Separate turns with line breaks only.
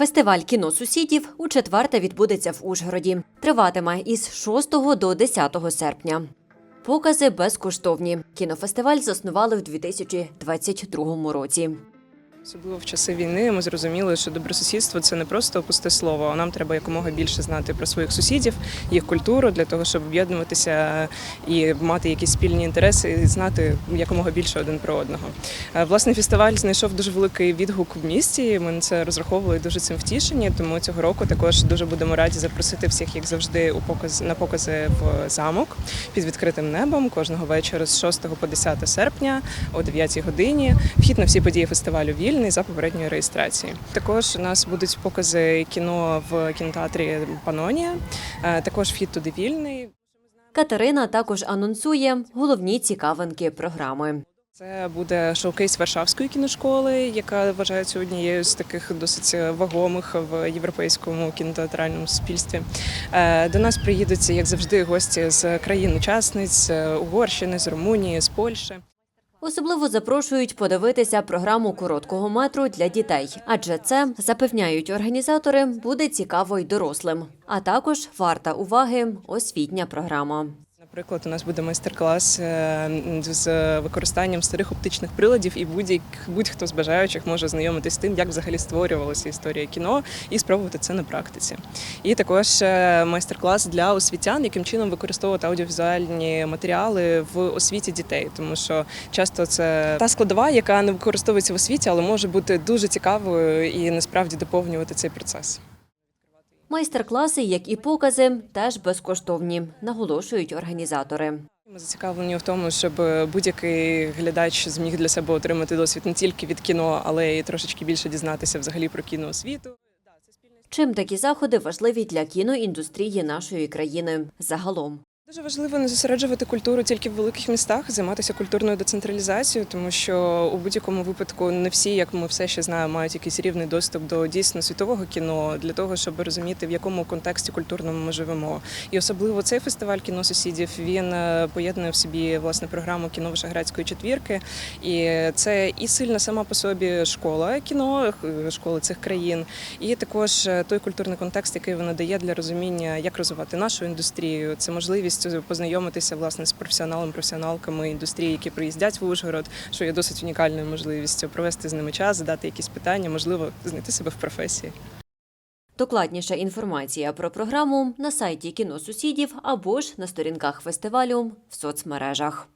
Фестиваль кіно сусідів у четверте відбудеться в Ужгороді. Триватиме із 6 до 10 серпня. Покази безкоштовні. Кінофестиваль заснували в 2022 році.
Особливо в часи війни ми зрозуміли, що добросусідство це не просто пусте слово. а Нам треба якомога більше знати про своїх сусідів, їх культуру для того, щоб об'єднуватися і мати якісь спільні інтереси, і знати якомога більше один про одного. Е, Власне, фестиваль знайшов дуже великий відгук в місті. Ми на це розраховували дуже цим втішені. Тому цього року також дуже будемо раді запросити всіх, як завжди, у показ на покази в замок під відкритим небом кожного вечора з 6 по 10 серпня о 9 годині. Вхід на всі події фестивалю вільний за попередньою реєстрацією. Також у нас будуть покази кіно в кінотеатрі Панонія. Е, Також вхід туди вільний.
Катерина також анонсує головні цікавинки програми.
Це буде шоукейс Варшавської кіношколи, яка вважається однією з таких досить вагомих в європейському кінотеатральному суспільстві. Е, До нас приїдуть, як завжди, гості з країн-учасниць Угорщини, з Румунії, з Польщі.
Особливо запрошують подивитися програму короткого метру для дітей, адже це запевняють організатори, буде цікаво й дорослим. А також варта уваги освітня програма.
Наприклад, у нас буде майстер-клас е, з використанням старих оптичних приладів, і будь-хто з бажаючих може знайомитись з тим, як взагалі створювалася історія кіно, і спробувати це на практиці. І також е, майстер-клас для освітян, яким чином використовувати аудіовізуальні матеріали в освіті дітей, тому що часто це та складова, яка не використовується в освіті, але може бути дуже цікавою і насправді доповнювати цей процес.
Майстер-класи, як і покази, теж безкоштовні, наголошують організатори.
Ми зацікавлені в тому, щоб будь-який глядач зміг для себе отримати досвід не тільки від кіно, але й трошечки більше дізнатися взагалі про кіноосвіту.
Чим такі заходи важливі для кіноіндустрії нашої країни загалом.
Дуже важливо не зосереджувати культуру тільки в великих містах, займатися культурною децентралізацією, тому що у будь-якому випадку не всі, як ми все ще знаємо, мають якийсь рівний доступ до дійсно світового кіно для того, щоб розуміти, в якому контексті культурному ми живемо. І особливо цей фестиваль кіно сусідів він е, поєднує в собі власне програму кіно Вишеградської четвірки. І це і сильна сама по собі школа кіно, е, школи цих країн, і також е, той культурний контекст, який вона дає для розуміння, як розвивати нашу індустрію. Це можливість познайомитися власне з професіоналом, професіоналками індустрії, які приїздять в Ужгород, що є досить унікальною можливістю провести з ними час, задати якісь питання, можливо, знайти себе в професії.
Докладніша інформація про програму на сайті кіно сусідів або ж на сторінках фестивалю в соцмережах.